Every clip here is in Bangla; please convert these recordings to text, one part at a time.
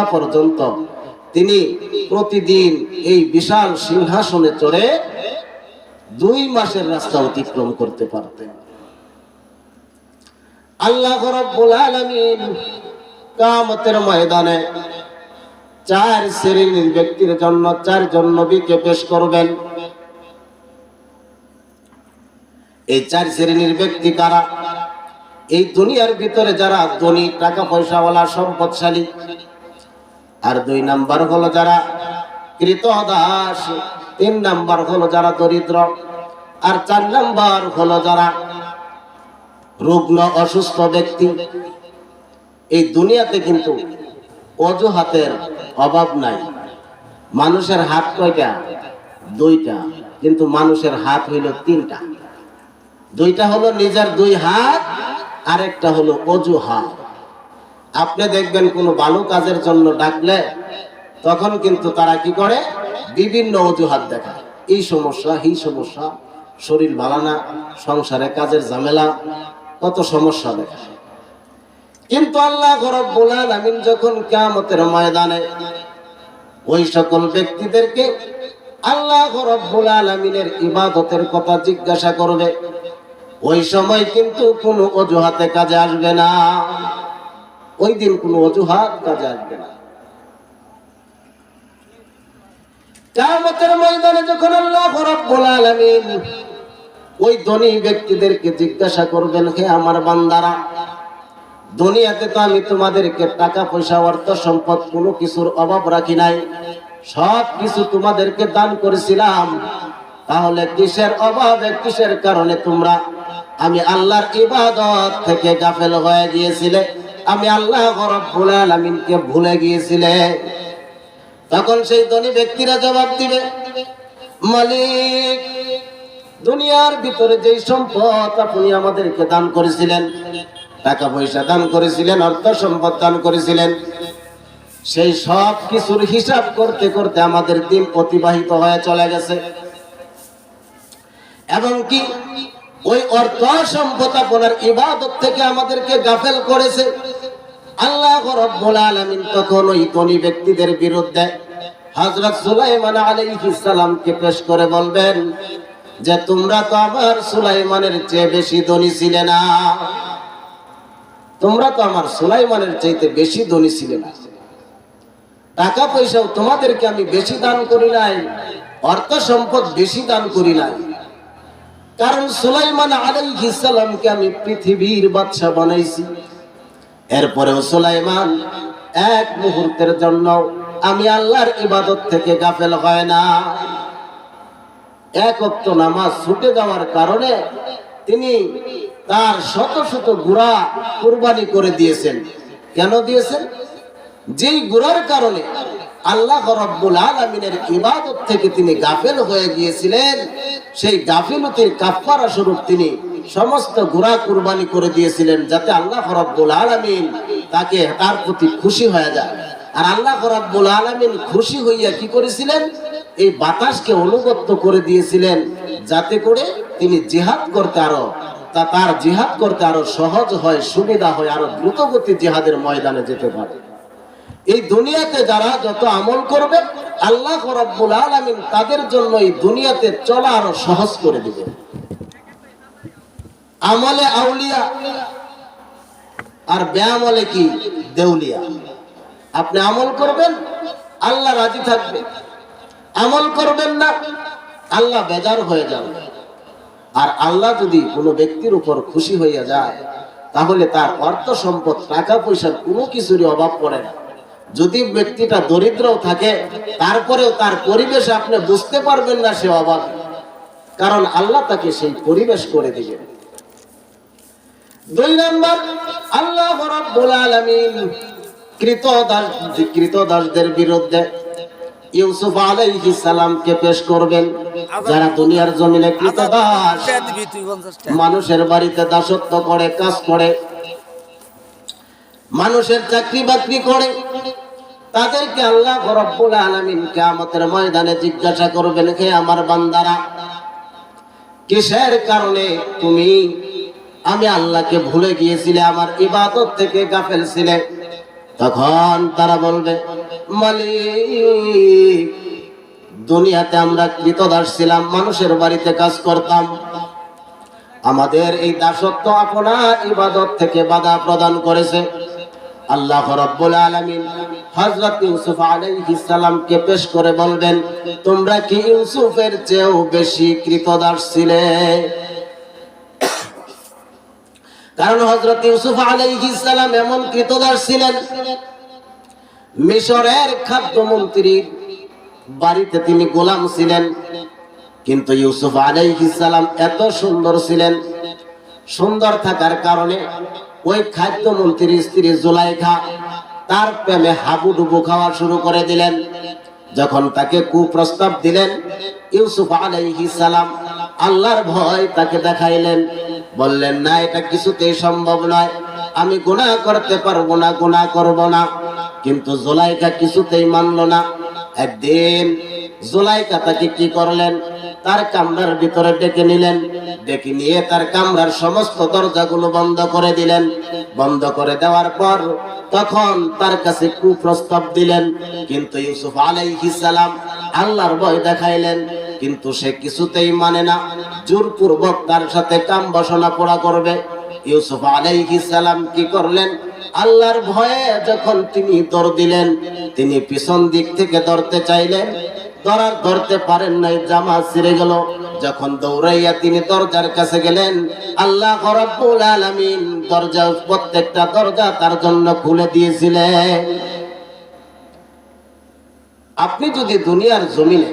পর্যন্ত তিনি প্রতিদিন এই বিশাল সিংহাসনে চড়ে দুই মাসের রাস্তা অতিক্রম করতে পারতেন। আল্লাহ কামতের ময়দানে চার শ্রেণির ব্যক্তির জন্য, চার চারজন নবীকে পেশ করবেন। এই চার শ্রেণির ব্যক্তি কারা? এই দুনিয়ার ভিতরে যারা ধনী, টাকা পয়সাওয়ালা, সম্পদশালী আর দুই নাম্বার হলো যারা কৃত দাস, তিন নাম্বার হলো যারা দরিদ্র, আর চার নাম্বার হলো যারা রুগ্ন অসুস্থ ব্যক্তি। এই দুনিয়াতে কিন্তু অজুহাতের অভাব নাই। মানুষের হাত কয়টা? দুইটা। কিন্তু মানুষের হাত হইল তিনটা। দুইটা হলো নিজের দুই হাত, আরেকটা হলো অজুহাত। আপনি দেখবেন কোনো ভালো কাজের জন্য ডাকলে তখন কিন্তু তারা কি করে? বিভিন্ন অজুহাত দেখায়। এই সমস্যা এই সমস্যা, শরীর ভালো সংসারে কাজের ঝামেলা, কত সমস্যা দেখায়। কিন্তু আল্লাহ রব্বুল আলামিন যখন কিয়ামতের ময়দানে ওই সকল ব্যক্তিদেরকে আল্লাহ রব্বুল আলামিনের ইবাদতের কথা জিজ্ঞাসা করবে, ওই সময় কিন্তু কোনো অজুহাতে কাজে আসবে না। ওই দিন কোনো অজুহাত কাজে আসবে না। ওই ধনী তো আমি তোমাদেরকে টাকা পয়সা অর্থ সম্পদ কোনো কিছুর অভাব রাখি নাই। তোমাদেরকে দান করেছিলাম। তাহলে কিসের অভাবে, কিসের কারণে তোমরা, আমি আল্লাহর ইবাদত থেকে গাফেল হয়ে গিয়েছিলে? আমি আল্লাহ রব্বুল আলামিনকে ভুলে গিয়েছিলে। তখন সেই ধনী ব্যক্তিরা জবাব দিবে, মালিক, দুনিয়ার ভিতরে যেই সম্পদ আপনি আমাদেরকে দান করেছিলেন টাকা পয়সা দান করেছিলেন অর্থ সম্পদ দান করেছিলেন, সেই সব কিছুর হিসাব করতে করতে আমাদের দিন অতিবাহিত হয়ে চলে গেছে। এবং কি? ওই অর্থ সম্পদ আপনার ইবাদত থেকে আমাদেরকে গাফেল করেছে। আল্লাহ রব্বুল আলামিন তখন ওই ধনী ব্যক্তিদের বিরুদ্ধে হযরত সুলাইমান আলাইহিস সালামকে পেশ করে বলবেন যে, তোমরা তো আমার সুলাইমানের চেয়ে বেশি ধনী ছিলে না। তোমরা তো আমার সুলাইমানের চাইতে বেশি ধনী ছিলে না। টাকা পয়সাও তোমাদেরকে আমি বেশি দান করি নাই অর্থ সম্পদ বেশি দান করি নাই। কারণ সুলাইমান আলাইহিস সালামকে আমি পৃথিবীর বাদশা বানাইছি। এরপরেও সুলাইমান এক মুহূর্তের জন্য আমি আল্লাহর ইবাদত থেকে গাফেল হয় না। এক অক্ত নামাজ ছুটে যাওয়ার কারণে তিনি তার শত শত গুড়া কুরবানি করে দিয়েছেন। কেন দিয়েছেন? যেই গুড়ার কারণে আল্লাহ রব্বুল আলমিনের ইবাদত থেকে তিনি গাফেল হয়ে গিয়েছিলেন। সেই গাফিলতির কাফারা স্বরূপ তিনি সমস্ত গুড়া কুরবানি করে দিয়েছিলেন যাতে আল্লাহ রব্বুল আলমিন তাকে তার প্রতি খুশি হয়ে যায়। আর আল্লাহ রব্বুল আলমিন খুশি হইয়া কি করেছিলেন? এই বাতাসকে অনুগত্য করে দিয়েছিলেন যাতে করে তিনি জিহাদ করতে আরও তা তার জিহাদ করতে আরও সহজ হয়, সুবিধা হয়, আরও দ্রুতগতি জিহাদের ময়দানে যেতে পারে। এই দুনিয়াতে যারা যত আমল করবে, আল্লাহ রব্বুল আলামিন তাদের জন্য এই দুনিয়াতে চলা আরও সহজ করে দিবে আমলে আউলিয়া আর ব্যামলে কি? দেউলিয়া। আপনি আমল করবেন, আল্লাহ রাজি থাকবে। আমল করবেন না, আল্লাহ বেজার হয়ে যাবে। আর আল্লাহ যদি কোনো ব্যক্তির উপর খুশি হইয়া যায়, তাহলে তার অর্থ সম্পদ, টাকা পয়সার কোনো কিছুরই অভাব পড়ে না। যদি ব্যক্তিটা দরিদ্রও থাকে, তারপরেও তার পরিবেশ আপনি বুঝতে পারবেন না, সে অবাক। কারণ আল্লাহ তাকে সেই পরিবেশ করে দিবেন। দুই নম্বর, আল্লাহ রাব্বুল আলামিন কৃত দাস কৃত দাসদের বিরুদ্ধে ইউসুফ আলাইহিস সালামকে পেশ করবেন, যারা দুনিয়ার জমিনে কৃত দাস মানুষের বাড়িতে দাসত্ব করে, কাজ করে, মানুষের চাকরি বাকরি করে তাদেরকে আল্লাহ রব্বুল আলামিন কিয়ামতের ময়দানে জিজ্ঞাসা করবেন, হে আমার বান্দারা, কিসের কারণে তুমি আমি আল্লাহকে ভুলে গিয়েছিলে, আমার ইবাদত থেকে গাফেল ছিলে? তখন তারা বলবে, মালিক, দুনিয়াতে আমরা কৃতদাস ছিলাম, মানুষের বাড়িতে কাজ করতাম। আমাদের এই দাসত্ব আপনার ইবাদত থেকে বাধা প্রদান করেছে। আল্লাহ রাব্বুল আলামিন হযরত ইউসুফ আলাইহিস সালামকে পেশ করে বলবেন, তোমরা কি ইউসুফের চেয়েও বেশি কৃতদাস ছিলে? কারণ হযরত ইউসুফ আলাইহিস সালাম এমন কৃতদাস ছিলেন, মিশরের খাদ্যমন্ত্রীর বাড়িতে তিনি গোলাম ছিলেন, কিন্তু ইউসুফ আলাইহিস সালাম এত সুন্দর ছিলেন, সুন্দর থাকার কারণে ওই খাদ্যমন্ত্রীর স্ত্রী জুলাইখা তার প্রেমে হাবুডুবু খাওয়া শুরু করে দিলেন। যখন তাকে কুপ্রস্তাব দিলেন, ইউসুফ আলাইহিস সালাম আল্লাহর ভয় তাকে দেখাইলেন। বললেন, না, এটা কিছুতেই সম্ভব নয়। আমি গুনাহ করতে পারব না, গুনাহ করব না। কিন্তু জোলাইকা কিছুতেই মানলো না। একদিন জোলাইকা তাকে কি করলেন? তার কামরার ভিতরে ডেকে নিলেন। ডেকে নিয়ে তার কামরার সমস্ত দরজাগুলো বন্ধ করে দিলেন। বন্ধ করে দেওয়ার পর তখন তার কাছে কুপ্রস্তাব দিলেন। কিন্তু ইউসুফ সালাম আল্লাহর ভয় দেখাইলেন। কিন্তু সে কিছুতেই মানে না। জোরপূর্বক তার সাথে কাম বসনা পড়া করবে। ইউসুফ সালাম কি করলেন? আল্লাহর ভয়ে যখন তিনি দর দিলেন, তিনি পিছন দিক থেকে ধরতে চাইলেন। ধরার ধরতে পারেন নাই, জামা ছিঁড়ে গেল। যখন দৌড়াইয়া তিনি দরজার কাছে গেলেন, আল্লাহ রব্বুল আলামিন দরজা, প্রত্যেকটা দরজা তার জন্য খুলে দিয়েছিলেন। আপনি যদি দুনিয়ার জমিনে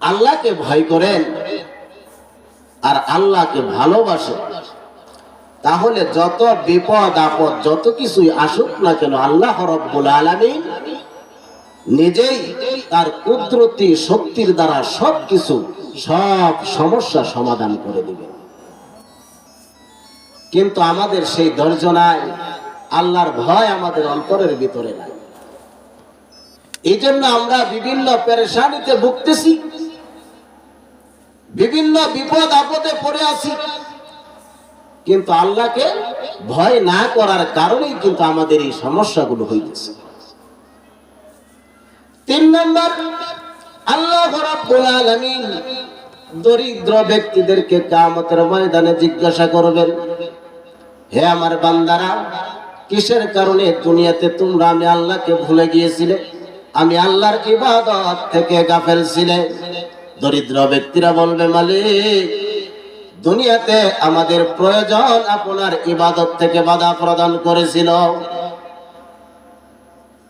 আল্লাহকে ভয় করেন আর আল্লাহকে ভালোবাসেন, তাহলে যত বিপদ আপদ, যত কিছুই আসুক না কেন, আল্লাহ রব্বুল আলামিন নিজেই তার কুদরতি শক্তির দ্বারা সব কিছু সব সমস্যা সমাধান করে দিবে। কিন্তু আমাদের সেই ধৈর্য নাই, আল্লাহর ভয় আমাদের অন্তরের ভিতরে নাই। এই জন্য আমরা বিভিন্ন পেরেশানিতে ভুগতেছি, বিভিন্ন বিপদ আপদে পড়ে আছি। কিন্তু আল্লাহকে ভয় না করার কারণেই কিন্তু আমাদের এই সমস্যাগুলো হইতেছে। তিন নম্বর, আল্লাহ দরিদ্র ব্যক্তিদেরকে কিয়ামতের ময়দানে জিজ্ঞাসা করবেন, হে আমার বান্দারা, কিসের কারণে দুনিয়াতে তোমরা আমি আল্লাহকে ভুলে গিয়েছিলে? আমি আল্লাহর ইবাদত থেকে গাফেল ছিলে। দরিদ্র ব্যক্তিরা বলবে, মালিক, দুনিয়াতে আমাদের প্রয়োজন আপনার ইবাদত থেকে বাধা প্রদান করেছিল।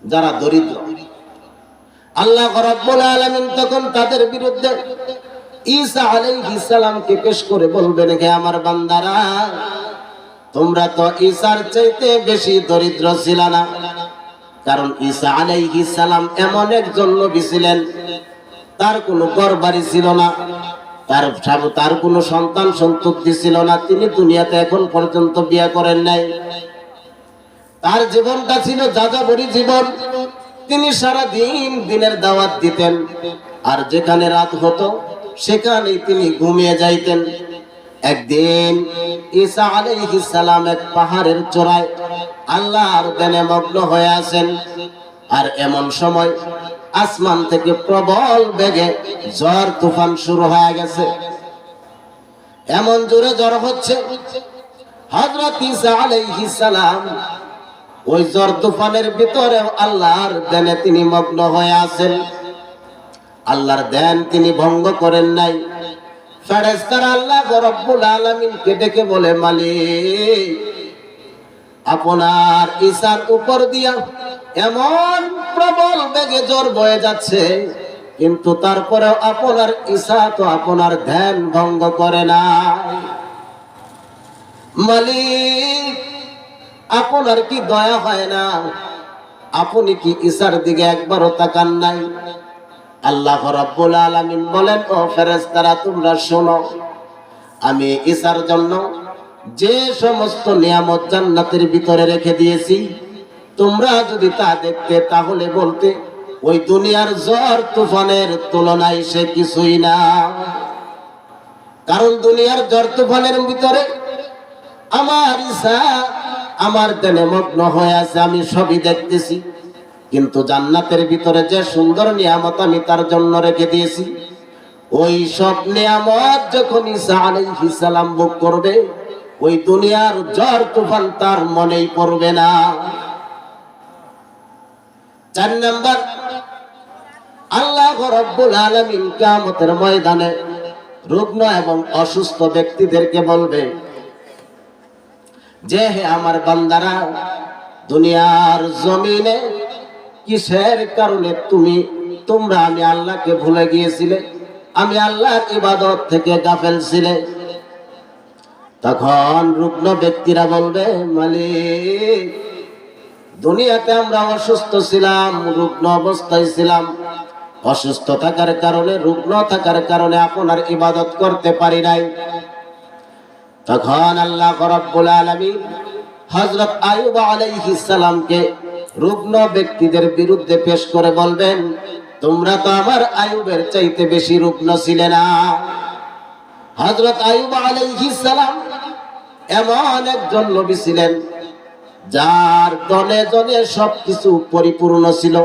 যারা দরিদ্র আল্লাহ রাব্বুল আলামিন তখন তাদের বিরুদ্ধে ঈসা আলাইহিস পেশ করে বলবেন, হে আমার বান্দারা, তোমরা তো ঈসার চাইতে বেশি দরিদ্র ছিল না। কারণ ঈসা আলাইহিস সালাম এমন একজন নবী ছিলেন, তার কোনো ঘর বাড়ি ছিল না, তার তার কোনো সন্তান সন্ততি ছিল না, তিনি দুনিয়াতে এখন পর্যন্ত বিয়ে করেন নাই। তার জীবনটা ছিল যাযাবরী জীবন। তিনি সারা দিন দিনের দাওয়াত দিতেন। আর যেখানে রাত হতো, সেখানেই তিনি ঘুমিয়ে যাইতেন। একদিন ঈসা আলাইহিস সালাম এক পাহাড়ের চূড়ায় আল্লাহর দেনে মগ্ন হয়ে আছেন। আর এমন সময় আসমান থেকে প্রবল বেগে ঝড় তুফান শুরু হয়ে গেছে। এমন জোরে জ্বর হচ্ছে। হযরত ঈসা আলাইহিস সালাম ওই জ্বর তুফানের ভিতরে আল্লাহর দেনে তিনি মগ্ন হয়ে আছেন। আল্লাহর দেন তিনি ভঙ্গ করেন নাই। আল্লাহ ডেকে বলে, মালিক, আপনার ঈশার উপর এমন প্রবল বেগে জ্বর বয়ে যাচ্ছে, কিন্তু তারপরেও আপনার ঈশা তো আপনার ধ্যান ভঙ্গ করে না মালিক আপনার কি দয়া হয় না? আপনি কি ঈশার দিকে একবারও তাকান নাই? আল্লাহ রাব্বুল আলামিন বলেন, ও ফেরেশতারা, তোমরা শোনো, আমি ঈশার জন্য যে সমস্ত নিয়ামত জান্নাতের ভিতরে রেখে দিয়েছি। তোমরা যদি তা দেখতে, তাহলে বলতে, ওই দুনিয়ার জ্বর তুফানের তুলনায় সে কিছুই না। কারণ দুনিয়ার জ্বর তুফানের ভিতরে আমার ঈশা আমার দেনে মগ্ন হয়ে আছে, আমি সবই দেখতেছি। কিন্তু জান্নাতের ভিতরে যে সুন্দর নিয়ামত আমি তার জন্য রেখে দিয়েছি, ওই সব নিয়ামত যখন ঈসা আলাইহিস সালাম ভোগ করবে, ওই দুনিয়ার জ্বর তুফান তার মনেই পড়বে না। চার নাম্বার, আল্লাহ রব্বুল আলামিন কিয়ামতের ময়দানে রুগ্ন এবং অসুস্থ ব্যক্তিদেরকে বলবে যে হে আমার বান্দারা, দুনিয়ার জমিনে কিসের কারণে তুমি, তোমরা আমি আল্লাহকে ভুলে গিয়েছিলে, আমি আল্লাহর ইবাদত থেকে গাফেল ছিলে? তখন রুগ্ন ব্যক্তিরা বলবে, মালিক, দুনিয়াতে আমরা অসুস্থ ছিলাম, রুগ্ন অবস্থায় ছিলাম। অসুস্থ থাকার কারণে, রুগ্ন থাকার কারণে আপনার ইবাদত করতে পারি নাই। তখন আল্লাহ রব্বুল আলামিন হযরত আইয়ুব আলাইহিস সালামকে রুগ্ন ব্যক্তিদের বিরুদ্ধে পেশ করে বলবেন, তোমরা তো আমার আয়ুবের চাইতে বেশি রুগ্ন ছিলে না। হজরত আইয়ুব আলাইহিস সালাম এমন একজন নবী ছিলেন, যার দলে দলে সবকিছু পরিপূর্ণ ছিল,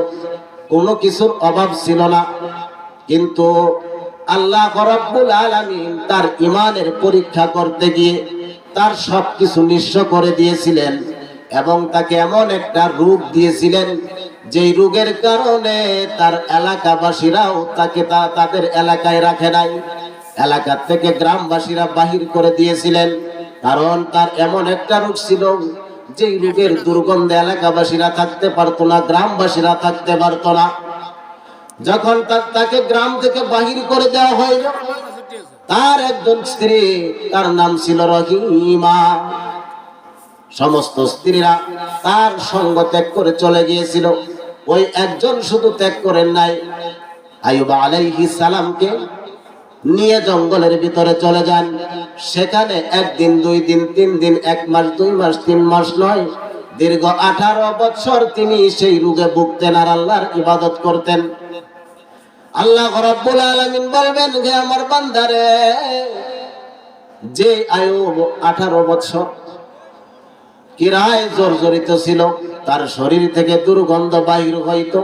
কোনো কিছুর অভাব ছিল না। কিন্তু আল্লাহ রব্বুল আলামিন তার ইমানের পরীক্ষা করতে গিয়ে তার সবকিছু নিঃস্ব করে দিয়েছিলেন এবং তাকে এমন একটা রোগ দিয়েছিলেন যেই রোগের কারণে তার এলাকাবাসীরাও তাকে তা- তাদের এলাকায় রাখে নাই। এলাকার থেকে গ্রামবাসীরা বাহির করে দিয়েছিলেন। কারণ তার এমন একটা রোগ ছিল যেই রোগের দুর্গন্ধে এলাকাবাসীরা থাকতে পারতো না, গ্রামবাসীরা থাকতে পারতো না। যখন তাকে গ্রাম থেকে বাহির করে দেওয়া হইল তার একজন স্ত্রী, তার নাম ছিল রহিমা। সমস্ত স্ত্রীরা তার সঙ্গ ত্যাগ করে চলে গিয়েছিল। ওই একজন শুধু ত্যাগ করেন নাই। আয়ুব আলাইহিস সালামকে নিয়ে জঙ্গলের ভিতরে চলে যান। সেখানে একদিন, দুই দিন, তিন দিন, এক মাস, দুই মাস, তিন মাস নয়, দীর্ঘ আঠারো বছর তিনি সেই রোগে ভুগতেন আর আল্লাহর ইবাদত করতেন। আল্লাহ রব্বুল আলামিন বলবেন যে আমার বান্দারে, যে আয়ু আঠারো বছর কিরায় জর্জরিত ছিল, তার শরীর থেকে দুর্গন্ধ বাহির হইত,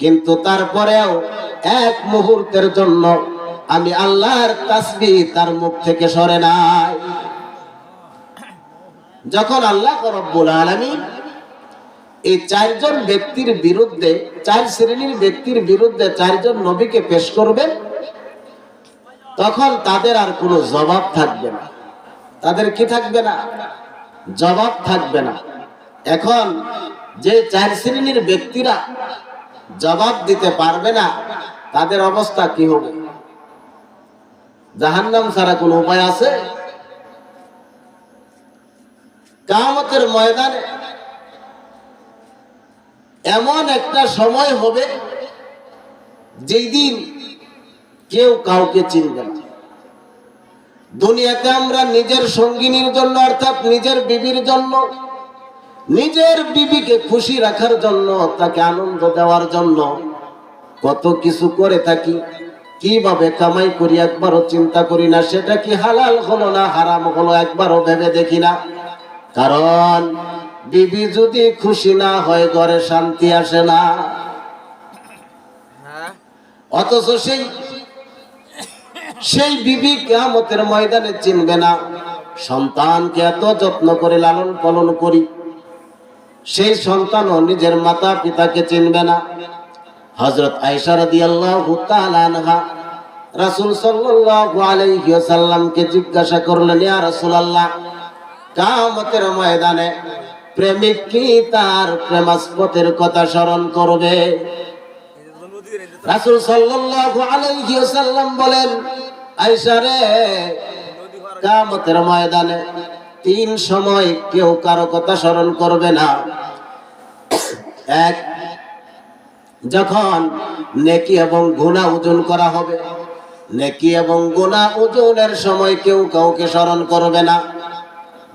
কিন্তু তারপরেও এক মুহূর্তের জন্য আমি আল্লাহর তাসবি তার মুখ থেকে সরে নাই। যখন আল্লাহ রব্বুল আলামিন এই চারজন ব্যক্তির বিরুদ্ধে, চার শ্রেণির ব্যক্তির বিরুদ্ধে চারজন নবীকে পেশ করবেন, তখন তাদের আর কোনো জবাব থাকবে না। তাদের কি থাকবে না? জবাব থাকবে না। এখন যে চার শ্রেণির ব্যক্তিরা জবাব দিতে পারবে না, তাদের অবস্থা কি হবে? জাহান্নাম ছাড়া কোনো উপায় আছে? কামতের ময়দানে এমন একটা সময় হবে যেই দিন কেউ কাউকে চিনবে না। দুনিয়াতে আমরা নিজের সঙ্গিনীর জন্য, অর্থাৎ নিজের বিবির জন্য, নিজের বিবিকে খুশি রাখার জন্য, তাকে আনন্দ দেওয়ার জন্য কত কিছু করে থাকি, কীভাবে কামাই করি একবারও চিন্তা করি না, সেটা কি হালাল হলো না হারাম হলো একবারও ভেবে দেখি না। কারণ বিবি যদি খুশি না হয় ঘরে শান্তি আসে না। অথচ সেই সেই বিবি কেয়ামতের ময়দানে চিনবে না। সন্তানকে এত যত্ন করে লালন পালন করি। সেই সন্তানও নিজের মাতা পিতাকে চিনবে না। হজরত আনহা রাসূল ওয়াসাল্লামকে জিজ্ঞাসা করলেন ইয়া রাসূলুল্লাহ কিয়ামতের ময়দানে প্রেমিক কি তার প্রেমাস্পদের কথা স্মরণ করবে? রাসূল সাল্লাল্লাহু আলাইহি ওয়াসাল্লাম বলেন, আয়েশা রে, কিয়ামতের ময়দানে তিন সময় কেউ কারও কথা স্মরণ করবে না। এক, যখন নেকি এবং গুনাহ ওজন করা হবে, নেকি এবং গুনাহ ওজনের সময় কেউ কাউকে স্মরণ করবে না।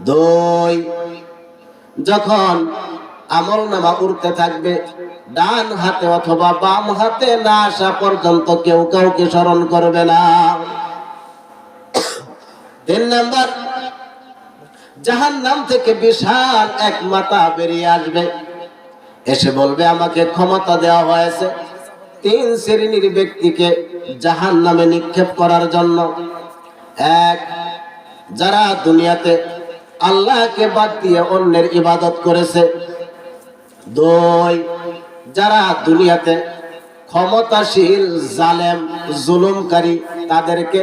দুই যখন আমল নামা উড়তে থাকবে, ডান হাতে অথবা বাম হাতে না আসা পর্যন্ত কেউ কাউকে স্মরণ করবে না। তিন নাম্বার জাহান নাম থেকে বিশাল এক মাথা বেরিয়ে আসবে। এসে বলবে, আমাকে ক্ষমতা দেওয়া হয়েছে তিন শ্রেণির ব্যক্তিকে জাহান নামে নিক্ষেপ করার জন্য। এক, যারা দুনিয়াতে আল্লাহকে বাদ দিয়ে অন্যের ইবাদত করেছে। দুই, যারা দুনিয়াতে ক্ষমতাশীল, জালেম, জুলুমকারী, তাদেরকে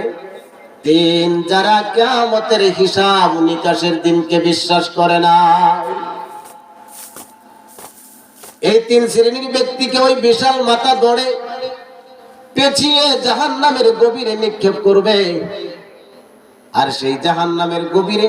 তিন যারা কেয়ামতের হিসাব নিকাশের দিনকে বিশ্বাস করে না। এই তিন শ্রেণির ব্যক্তিকে ওই বিশাল মাথা ধরে পেছিয়ে জাহান নামের গভীরে নিক্ষেপ করবে। আর সেই জাহান নামের গভীরে